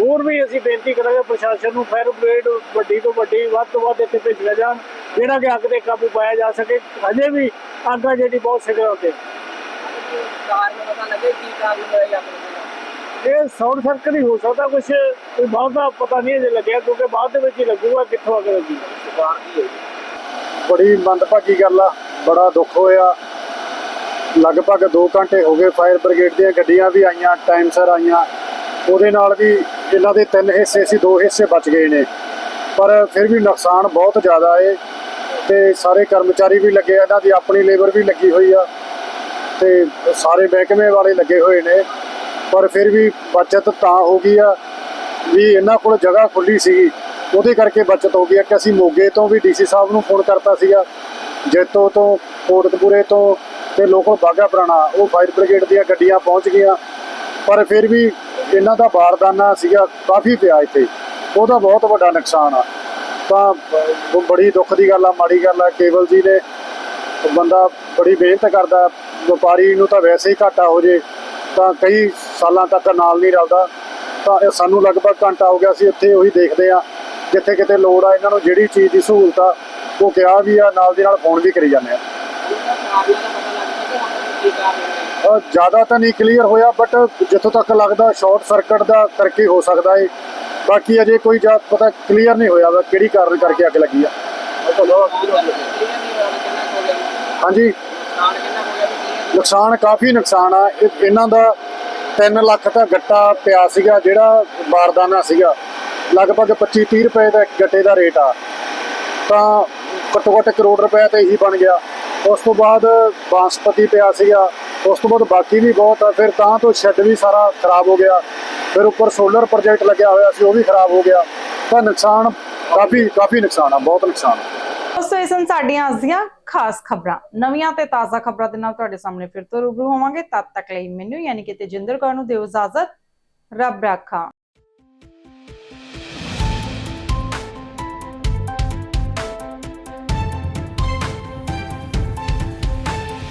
ਹੋਰ ਵੀ ਅਸੀਂ ਬੇਨਤੀ ਕਰਾਂਗੇ, ਪ੍ਰਸ਼ਾਸਨ ਨੂੰ ਫਾਇਰ ਬ੍ਰਿਗੇਡ ਵੱਡੀ ਤੋਂ ਵੱਡੀ ਵੱਧ ਤੋਂ ਵੱਧ ਇੱਥੇ ਭੇਜਿਆ ਜਾਣ। ਜਿਹੜਾ ਕਿ ਅੱਗ ਤੇ ਕਾਬੂ ਪਾਇਆ ਜਾ ਸਕੇ, ਹਜੇ ਵੀ ਅੱਗ ਆ ਜਿਹੜੀ ਬਹੁਤ ਸਿਖਰਾਂ ਤੇ ਕਾਰਨ ਪਤਾ ਲੱਗੇ ਕੀ ਕਾਰਨ ਹੋਇਆ ਆਪਣੇ ਇਹ ਸਾਊਂਡ ਸਰਕਲ ਹੀ ਹੋ ਸਕਦਾ ਕੁਝ ਕੋਈ ਬਹੁਤਾ ਪਤਾ ਨਹੀਂ ਅਜੇ ਲੱਗਿਆ, ਕਿਉਂਕਿ ਬਾਅਦ ਦੇ ਵਿੱਚ ਹੀ ਲੱਗੂਗਾ, ਕਿੱਥੋਂ ਅੱਗ ਲੱਗੀ। ਬੜੀ ਮੰਦਭਾਗੀ ਗੱਲ ਆ, ਬੜਾ ਦੁੱਖ ਹੋਇਆ। ਲਗਭਗ 2 ਘੰਟੇ ਹੋ ਗਏ, ਫਾਇਰ ਬ੍ਰਿਗੇਡ ਦੀਆਂ ਗੱਡੀਆਂ ਵੀ ਆਈਆਂ ਟਾਈਮ ਸਿਰ ਆਈਆਂ। ਉਹਦੇ ਨਾਲ ਵੀ ਇਹਨਾਂ ਦੇ ਤਿੰਨ ਹਿੱਸੇ ਸੀ, ਦੋ ਹਿੱਸੇ ਬਚ ਗਏ ਨੇ। ਪਰ ਫਿਰ ਵੀ ਨੁਕਸਾਨ ਬਹੁਤ ਜ਼ਿਆਦਾ ਏ। ਤੇ ਸਾਰੇ ਕਰਮਚਾਰੀ ਵੀ ਲੱਗੇ ਆ, ਇਹਨਾਂ ਦੀ ਆਪਣੀ ਲੇਬਰ ਵੀ ਲੱਗੀ ਹੋਈ ਆ ਤੇ ਸਾਰੇ ਮਹਿਕਮੇ ਵਾਲੇ ਲੱਗੇ ਹੋਏ ਨੇ। ਪਰ ਫਿਰ ਵੀ ਬਚਤ ਤਾਂ ਹੋ ਗਈ ਆ ਵੀ ਇਹਨਾਂ ਕੋਲ ਜਗ੍ਹਾ ਖੁੱਲੀ ਸੀਗੀ ਉਹਦੇ ਕਰਕੇ ਬਚਤ ਹੋ ਗਈ ਆ ਕਿ ਅਸੀਂ ਮੋਗੇ ਤੋਂ ਵੀ ਡੀਸੀ ਸਾਹਿਬ ਨੂੰ ਫੋਨ ਕਰਤਾ ਸੀਗਾ ਜੈਤੋ ਤੋਂ ਕੋਟਕਪੂਰੇ ਤੋਂ ਤੇ ਲੋਕਲ ਬਾਗਾ ਪੁਰਾਣਾ ਉਹ ਫਾਇਰ ਬ੍ਰਿਗੇਡ ਦੀਆਂ ਗੱਡੀਆਂ ਪਹੁੰਚ ਗਈਆਂ। ਪਰ ਫਿਰ ਵੀ ਇਹਨਾਂ ਦਾ ਬਾਰਦਾਨਾ ਸੀਗਾ ਕਾਫੀ ਪਿਆ ਇੱਥੇ। ਉਹਦਾ ਬਹੁਤ ਵੱਡਾ ਨੁਕਸਾਨ ਆ। ਤਾਂ ਬ- ਬੜੀ ਦੁੱਖ ਦੀ ਗੱਲ ਆ, ਮਾੜੀ ਗੱਲ ਆ, ਕੇਵਲ ਜੀ ਨੇ ਬੰਦਾ ਬੜੀ ਮਿਹਨਤ ਕਰਦਾ, ਵਪਾਰੀ ਨੂੰ ਤਾਂ ਵੈਸੇ ਹੀ ਘਾਟਾ ਹੋ ਜੇ, ਤਾਂ ਕਈ ਸਾਲਾਂ ਤੱਕ ਨਾਲ ਨਹੀਂ ਰਲਦਾ, ਤਾਂ ਇਹ ਸਾਨੂੰ ਲਗਭਗ ਘੰਟਾ ਹੋ ਗਿਆ ਸੀ, ਇੱਥੇ ਉਹੀ ਦੇਖਦੇ ਆ, ਜਿੱਥੇ ਕਿਤੇ ਲੋੜ ਆ, ਇਹਨਾਂ ਨੂੰ ਜਿਹੜੀ ਚੀਜ਼ ਦੀ ਸਹੂਲਤ ਆ, ਉਹ ਕਿਹਾ ਵੀ ਆ, ਨਾਲ ਦੀ ਨਾਲ ਫੋਨ ਵੀ ਕਰੀ ਜਾਂਦੇ ਆ। ਜ਼ਿਆਦਾ ਤਾਂ ਨਹੀਂ ਕਲੀਅਰ ਹੋਇਆ ਬਟ ਜਿੱਥੋਂ ਤੱਕ ਲੱਗਦਾ ਸ਼ਾਰਟ ਸਰਕਟ ਦਾ ਕਰਕੇ ਹੋ ਸਕਦਾ ਏ। ਬਾਕੀ ਅਜੇ ਕੋਈ ਜਾ ਪਤਾ ਕਲੀਅਰ ਨਹੀਂ ਹੋਇਆ ਵਾ ਕਿਹੜੀ ਕਾਰਨ ਕਰਕੇ ਅੱਗ ਲੱਗੀ ਆ। ਹਾਂਜੀ। ਨੁਕਸਾਨ ਕਾਫੀ ਨੁਕਸਾਨ ਆ। ਇਹ- ਇਹਨਾਂ ਦਾ 3 ਲੱਖ ਦਾ ਗੱਟਾ ਪਿਆ ਸੀਗਾ, ਜਿਹੜਾ ਬਾਰਦਾਨਾ ਸੀਗਾ। ਲਗਭਗ 25 30 ਰੁਪਏ ਦਾ ਇੱਕ ਗੱਟੇ ਦਾ ਰੇਟ ਆ। ਤਾਂ ਘੱਟੋ ਘੱਟ ਕਰੋੜ ਰੁਪਏ ਤੇ ਹੀ ਬਣ ਗਿਆ। ਉਸ ਤੋਂ ਬਾਅਦ ਬਾਂਸਪਤੀ ਪਿਆ ਸੀਗਾ। ਉਸ ਤੋਂ ਬਾਅਦ ਬਾਕੀ ਵੀ ਬਹੁਤ ਆ, ਫਿਰ ਤਾਂ ਤੋਂ ਸ਼ੈੱਡ ਵੀ ਸਾਰਾ ਖਰਾਬ ਹੋ ਗਿਆ। ਫਿਰ ਉੱਪਰ ਸੋਲਰ ਪ੍ਰੋਜੈਕਟ ਲੱਗਿਆ ਹੋਇਆ ਸੀ, ਉਹ ਵੀ ਖਰਾਬ ਹੋ ਗਿਆ। ਤਾਂ ਨੁਕਸਾਨ ਕਾਫੀ ਕਾਫੀ ਨੁਕਸਾਨ ਆ, ਬਹੁਤ ਨੁਕਸਾਨ ਦੋਸਤੋ, ਇਹ ਸਨ ਸਾਡੀਆਂ ਅੱਜ ਦੀਆਂ ਖਾਸ ਖਬਰਾਂ। ਨਵੀਆਂ ਤੇ ਤਾਜ਼ਾ ਖਬਰਾਂ ਦੇ ਨਾਲ ਤੁਹਾਡੇ ਸਾਹਮਣੇ ਫਿਰ ਤੋਂ ਰੂਬਰੂ ਹੋਵਾਂਗੇ। ਤਦ ਤੱਕ ਲਈ ਮੈਨੂੰ ਯਾਨੀ ਕਿ ਤੇਜਿੰਦਰ ਕੌਰ ਨੂੰ ਦਿਓ ਇਜਾਜ਼ਤ। ਰੱਬ ਰਾਖਾ।